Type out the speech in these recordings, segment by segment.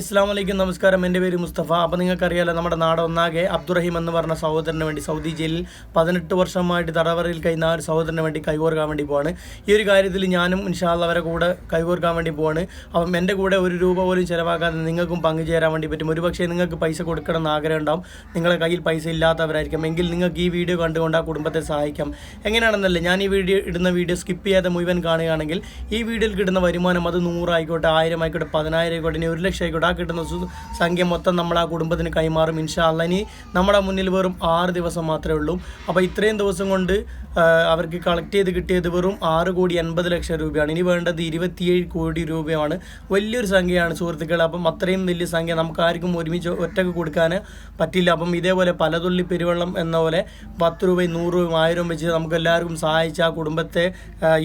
അസ്സാം വലൈക്കും നമസ്കാരം. എന്റെ പേര് മുസ്തഫ. അപ്പോൾ നിങ്ങൾക്കറിയാലോ നമ്മുടെ നാട് ഒന്നാകെ അബ്ദുറഹീം എന്ന് പറഞ്ഞ സഹോദരന് വേണ്ടി സൗദി ജയിലിൽ പതിനെട്ട് വർഷമായിട്ട് തടവറയിൽ കഴിയുന്ന ആ ഒരു സഹോദരന് വേണ്ടി കൈകോർക്കാൻ വേണ്ടി പോവാണ്. ഈ ഒരു കാര്യത്തിൽ ഞാനും ഇൻഷാല്ല അവരെ കൂടെ കൈകോർക്കാൻ വേണ്ടി പോവാണ്. അപ്പം എന്റെ കൂടെ ഒരു രൂപ പോലും ചിലവാക്കാതെ നിങ്ങൾക്കും പങ്കുചേരാൻ വേണ്ടി പറ്റും. ഒരുപക്ഷേ നിങ്ങൾക്ക് പൈസ കൊടുക്കണം എന്ന് ആഗ്രഹം ഉണ്ടാവും. നിങ്ങളുടെ കയ്യിൽ പൈസ ഇല്ലാത്തവരായിരിക്കും. എങ്കിൽ നിങ്ങൾക്ക് ഈ വീഡിയോ കണ്ടുകൊണ്ട് ആ കുടുംബത്തെ സഹായിക്കാം. എങ്ങനെയാണെന്നല്ലേ ഞാൻ ഈ വീഡിയോ ഇടുന്ന വീഡിയോ സ്കിപ്പ് ചെയ്യാതെ മുഴുവൻ കാണുകയാണെങ്കിൽ ഈ വീഡിയോയിൽ കിട്ടുന്ന വരുമാനം അത് നൂറായിക്കോട്ടെ ആയിരം ആയിക്കോട്ടെ പതിനായിരം ആയിക്കോട്ടെ ഇനി ഒരു ലക്ഷം ആയിക്കോട്ടെ ആ കിട്ടുന്ന സംഖ്യ മൊത്തം നമ്മൾ ആ കുടുംബത്തിന് കൈമാറും ഇൻഷാ അല്ല ഇനി നമ്മുടെ മുന്നിൽ വെറും ആറ് ദിവസം മാത്രമേ ഉള്ളൂ. അപ്പോൾ ഇത്രയും ദിവസം കൊണ്ട് അവർക്ക് കളക്ട് ചെയ്ത് കിട്ടിയത് വെറും ആറ് കോടി എൺപത് ലക്ഷം രൂപയാണ്. ഇനി വേണ്ടത് ഇരുപത്തിയേഴ് കോടി രൂപയാണ്. വലിയൊരു സംഖ്യയാണ് സുഹൃത്തുക്കൾ അപ്പം അത്രയും വലിയ സംഖ്യ നമുക്ക് ആർക്കും ഒരുമിച്ച് ഒറ്റയ്ക്ക് കൊടുക്കാൻ പറ്റില്ല. അപ്പം ഇതേപോലെ പലതുള്ളി പെരുവെള്ളം എന്ന പോലെ പത്ത് രൂപയും നൂറ് രൂപയും ആയിരം വെച്ച് നമുക്ക് എല്ലാവർക്കും സഹായിച്ച് ആ കുടുംബത്തെ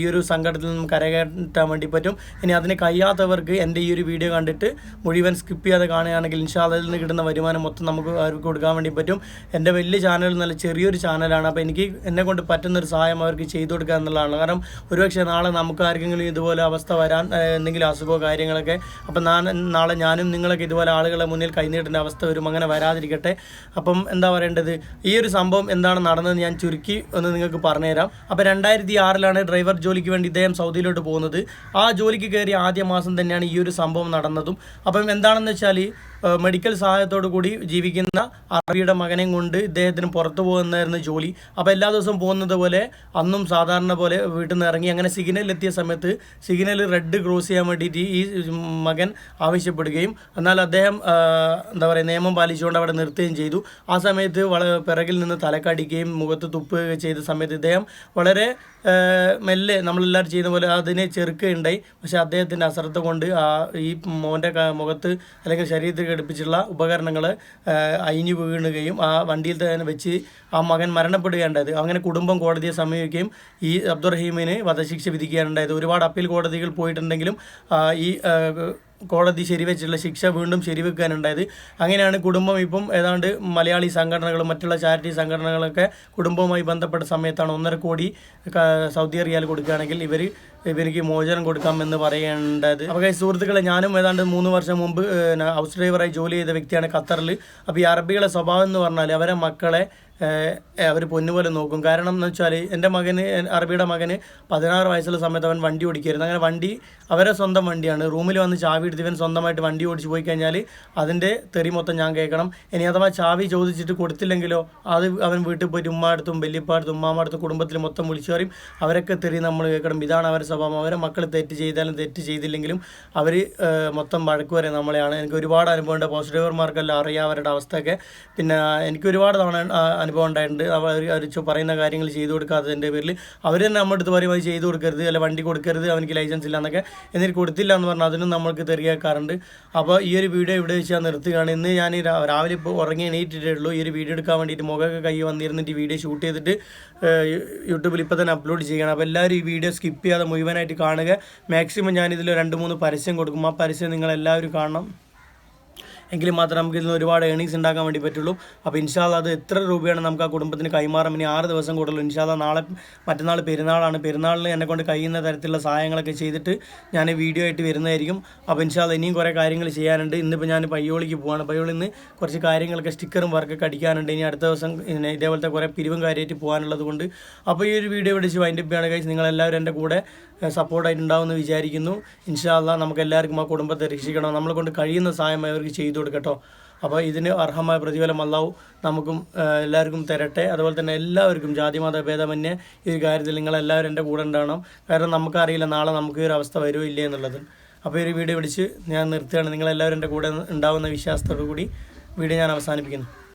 ഈ ഒരു സങ്കടത്തിൽ നിന്നും കരകയറ്റാൻ വേണ്ടി പറ്റും. ഇനി അതിന് കഴിയാത്തവർക്ക് എന്റെ ഈ ഒരു വീഡിയോ കണ്ടിട്ട് മുഴുവൻ സ്കിപ്പ് ചെയ്യാതെ കാണുകയാണെങ്കിൽ ഇൻഷാല്ലയിൽ നിന്ന് കിട്ടുന്ന വരുമാനം മൊത്തം നമുക്ക് അവർക്ക് കൊടുക്കാൻ വേണ്ടി പറ്റും. എന്റെ വലിയ ചാനൽ നല്ല ചെറിയൊരു ചാനലാണ് അപ്പോൾ എനിക്ക് എന്നെ കൊണ്ട് പറ്റുന്നൊരു സഹായം അവർക്ക് ചെയ്തു കൊടുക്കുക എന്നുള്ളതാണ്. കാരണം ഒരുപക്ഷെ നാളെ നമുക്ക് ആർക്കെങ്കിലും ഇതുപോലെ അവസ്ഥ വരാൻ എന്തെങ്കിലും അസുഖമോ കാര്യങ്ങളൊക്കെ അപ്പം നാളെ ഞാനും നിങ്ങളൊക്കെ ഇതുപോലെ ആളുകളെ മുന്നിൽ കൈനീട്ടേണ്ട അവസ്ഥ വരും അങ്ങനെ വരാതിരിക്കട്ടെ. അപ്പം എന്താ പറയേണ്ടത്? ഈ ഒരു സംഭവം എന്താണ് നടന്നത് ഞാൻ ചുരുക്കി ഒന്ന് നിങ്ങൾക്ക് പറഞ്ഞുതരാം. അപ്പോൾ രണ്ടായിരത്തി ആറിലാണ് ഡ്രൈവർ ജോലിക്ക് വേണ്ടി ഇദ്ദേഹം സൗദിയിലോട്ട് പോകുന്നത്. ആ ജോലിക്ക് കയറി ആദ്യ മാസം തന്നെയാണ് ഈ ഒരു സംഭവം നടന്നതും. അപ്പം എന്താണെന്ന് വെച്ചാൽ മെഡിക്കൽ സഹായത്തോടു കൂടി ജീവിക്കുന്ന അറബിയുടെ മകനെയും കൊണ്ട് ഇദ്ദേഹത്തിന് പുറത്തു പോകുന്നതായിരുന്നു ജോലി. അപ്പോൾ എല്ലാ ദിവസവും പോകുന്നത് പോലെ അന്നും സാധാരണ പോലെ വീട്ടിൽ നിന്ന് ഇറങ്ങി അങ്ങനെ സിഗ്നലിൽ എത്തിയ സമയത്ത് സിഗ്നൽ റെഡ് ക്രോസ് ചെയ്യാൻ വേണ്ടിയിട്ട് ഈ മകൻ ആവശ്യപ്പെടുകയും എന്നാൽ അദ്ദേഹം എന്താ പറയുക നിയമം പാലിച്ചുകൊണ്ട് അവിടെ നിർത്തുകയും ചെയ്തു. ആ സമയത്ത് വളരെ പിറകിൽ നിന്ന് തലക്കടിക്കുകയും മുഖത്ത് തുപ്പുകയും ചെയ്ത സമയത്ത് ഇദ്ദേഹം വളരെ മെല്ലെ നമ്മളെല്ലാവരും ചെയ്യുന്ന പോലെ അതിനെ ചെറുക്കുകയുണ്ടായി പക്ഷേ അദ്ദേഹത്തിന്റെ അശ്രദ്ധ കൊണ്ട് ആ ഈ മോന്റെ ക- മുഖത്ത് അല്ലെങ്കിൽ ശരീരത്തിൽ ഘടിപ്പിച്ചുള്ള ഉപകരണങ്ങൾ അയിഞ്ഞു വീണുകയും ആ വണ്ടിയിൽ തന്നെ വെച്ച് ആ മകൻ മരണപ്പെടുകയുണ്ടായത് അങ്ങനെ കുടുംബം കോടതിയെ സമീപിക്കുകയും ഈ അബ്ദുറഹീമിന് വധശിക്ഷ വിധിക്കുകയാണുണ്ടായത് ഒരുപാട് അപ്പീൽ കോടതികൾ പോയിട്ടുണ്ടെങ്കിലും ഈ കോടതി ശരിവെച്ചുള്ള ശിക്ഷ വീണ്ടും ശരിവെക്കാനുണ്ടായത് അങ്ങനെയാണ് കുടുംബം ഇപ്പം ഏതാണ്ട് മലയാളി സംഘടനകളും മറ്റുള്ള ചാരിറ്റി സംഘടനകളൊക്കെ കുടുംബവുമായി ബന്ധപ്പെട്ട സമയത്താണ് ഒന്നര കോടി സൗദി റിയാൽ കൊടുക്കുകയാണെങ്കിൽ ഇവർ ഇവർക്ക് മോചനം കൊടുക്കാം എന്ന് പറയേണ്ടത് അപ്പോൾ സുഹൃത്തുക്കളെ ഞാനും ഏതാണ്ട് മൂന്ന് വർഷം മുമ്പ് ഹൗസ് ഡ്രൈവറായി ജോലി ചെയ്ത വ്യക്തിയാണ് ഖത്തറിൽ അപ്പോൾ ഈ അറബികളെ സ്വഭാവം എന്ന് പറഞ്ഞാൽ അവരെ മക്കളെ അവർ പൊന്നുപോലെ നോക്കും. കാരണം എന്ന് വെച്ചാൽ എന്റെ മകന് അറബിയുടെ മകന് പതിനാറ് വയസ്സുള്ള സമയത്ത് അവൻ വണ്ടി ഓടിക്കായിരുന്നു അങ്ങനെ വണ്ടി അവരെ സ്വന്തം വണ്ടിയാണ്. റൂമിൽ വന്ന് ചാവി എടുത്ത് ഇവൻ സ്വന്തമായിട്ട് വണ്ടി ഓടിച്ച് പോയി കഴിഞ്ഞാൽ അതിന്റെ തെറി മൊത്തം ഞാൻ കേൾക്കണം. ഇനി അഥവാ ചാവി ചോദിച്ചിട്ട് കൊടുത്തില്ലെങ്കിലോ അത് അവൻ വീട്ടിൽ പോയിട്ട് ഉമ്മാടുത്തും ഉമ്മാമ്മ അടുത്തും കുടുംബത്തിൽ മൊത്തം വിളിച്ചു പറയും. അവരൊക്കെ തെറി നമ്മൾ കേൾക്കണം. ഇതാണ് അവരുടെ സ്വഭാവം. അവരെ മക്കൾ തെറ്റ് ചെയ്താലും തെറ്റ് ചെയ്തില്ലെങ്കിലും അവർ മൊത്തം വഴക്ക് വരെ നമ്മളെയാണ്. എനിക്ക് ഒരുപാട് അനുഭവം ഉണ്ട് പോസ്റ്റ് ഡ്രൈവർമാർക്കെല്ലാം അറിയാം അവരുടെ അവസ്ഥയൊക്കെ. പിന്നെ എനിക്ക് ഒരുപാട് തവണ അനുഭവം ഉണ്ടായിട്ടുണ്ട്. അവർ അവർ പറയുന്ന കാര്യങ്ങൾ ചെയ്തു കൊടുക്കാത്തതിന്റെ പേരിൽ അവർ തന്നെ നമ്മുടെ അടുത്ത് പറയും അത് ചെയ്തു കൊടുക്കരുത്. അല്ല വണ്ടി കൊടുക്കരുത്. അവനിക്ക് ലൈസൻസ് ഇല്ല എന്നൊക്കെ. എന്നിട്ട് കൊടുത്തില്ല എന്ന് പറഞ്ഞാൽ അതിനും നമ്മൾക്ക് തെറിയാക്കാറുണ്ട്. അപ്പോൾ ഈ ഒരു വീഡിയോ ഇവിടെ വെച്ച് ഞാൻ നിർത്തുകയാണ്. ഇന്ന് ഞാൻ രാവിലെ ഇപ്പോൾ ഉറങ്ങി എണീറ്റിട്ടേ ഉള്ളൂ ഈ ഒരു വീഡിയോ എടുക്കാൻ വേണ്ടിയിട്ട് മുഖമൊക്കെ കൈ വന്നിരുന്നിട്ട് വീഡിയോ ഷൂട്ട് ചെയ്തിട്ട് യൂട്യൂബിൽ ഇപ്പോൾ തന്നെ അപ്ലോഡ് ചെയ്യണം അപ്പോൾ എല്ലാവരും ഈ വീഡിയോ സ്കിപ്പ് ചെയ്യാതെ മുഴുവനായിട്ട് കാണുക. മാക്സിമം ഞാനിതിൽ രണ്ട് മൂന്ന് പരസ്യം കൊടുക്കും. ആ പരസ്യം നിങ്ങൾ എല്ലാവരും കാണണം. എങ്കിലും മാത്രമേ നമുക്ക് ഇതിൽ നിന്ന് ഒരുപാട് ഏണിങ്സ് ഉണ്ടാക്കാൻ വേണ്ടി പറ്റുള്ളൂ. അപ്പോൾ ഇൻഷാല്ല അത് എത്ര രൂപയാണ് നമുക്ക് ആ കുടുംബത്തിന് കൈമാറാം? ഇനി ആറ് ദിവസം കൂടുതൽ ഇൻഷാല്ല നാളെ മറ്റന്നാൾ പെരുന്നാളാണ്. പെരുന്നാളിന് എന്നെ കൊണ്ട് കഴിയുന്ന തരത്തിലുള്ള സഹായങ്ങളൊക്കെ ചെയ്തിട്ട് ഞാൻ വീഡിയോ ആയിട്ട് വരുന്നതായിരിക്കും. അപ്പോൾ ഇൻഷാല്ല ഇനിയും കുറേ കാര്യങ്ങൾ ചെയ്യാനുണ്ട്. ഇന്നിപ്പോൾ ഞാൻ പയ്യോളിക്ക് പോവാണ്. പയ്യോളിൽ നിന്ന് കുറച്ച് കാര്യങ്ങളൊക്കെ സ്റ്റിക്കറും വർക്കൊക്കെ അടിക്കാനുണ്ട്. ഇനി അടുത്ത ദിവസം ഇതേപോലത്തെ കുറേ പിരിവും കാര്യമായിട്ട് പോകാനുള്ളത് കൊണ്ട്. അപ്പോൾ ഈ ഒരു വീഡിയോ വിളിച്ച് വൈൻഡപ്പ് ചെയ്യാണ് കഴിച്ച് നിങ്ങളെല്ലാവരും എന്റെ കൂടെ സപ്പോർട്ടായിട്ടുണ്ടാവുമെന്ന് വിചാരിക്കുന്നു. ഇൻഷാല്ല നമുക്ക് എല്ലാവർക്കും ആ കുടുംബത്തെ രക്ഷിക്കണം. നമ്മളെ കൊണ്ട് കഴിയുന്ന സഹായം അവർക്ക് ചെയ്തു കൊടുക്കട്ടോ അപ്പോൾ ഇതിന് അർഹമായ പ്രതിഫലം അല്ലാവും നമുക്കും എല്ലാവർക്കും തരട്ടെ. അതുപോലെ തന്നെ എല്ലാവർക്കും ജാതി മത ഭേദമന്യേ ഈ കാര്യത്തിൽ നിങ്ങളെല്ലാവരും എന്റെ കൂടെ ഉണ്ടാവണം. കാരണം നമുക്കറിയില്ല നാളെ നമുക്ക് ഈ ഒരു അവസ്ഥ വരുമോ ഇല്ലേ എന്നുള്ളത്. അപ്പോൾ ഈ ഒരു വീഡിയോ വിളിച്ച് ഞാൻ നിർത്തുകയാണ്. നിങ്ങളെല്ലാവരും എന്റെ കൂടെ ഉണ്ടാവുന്ന വിശ്വാസത്തോടു കൂടി വീഡിയോ ഞാൻ അവസാനിപ്പിക്കുന്നു.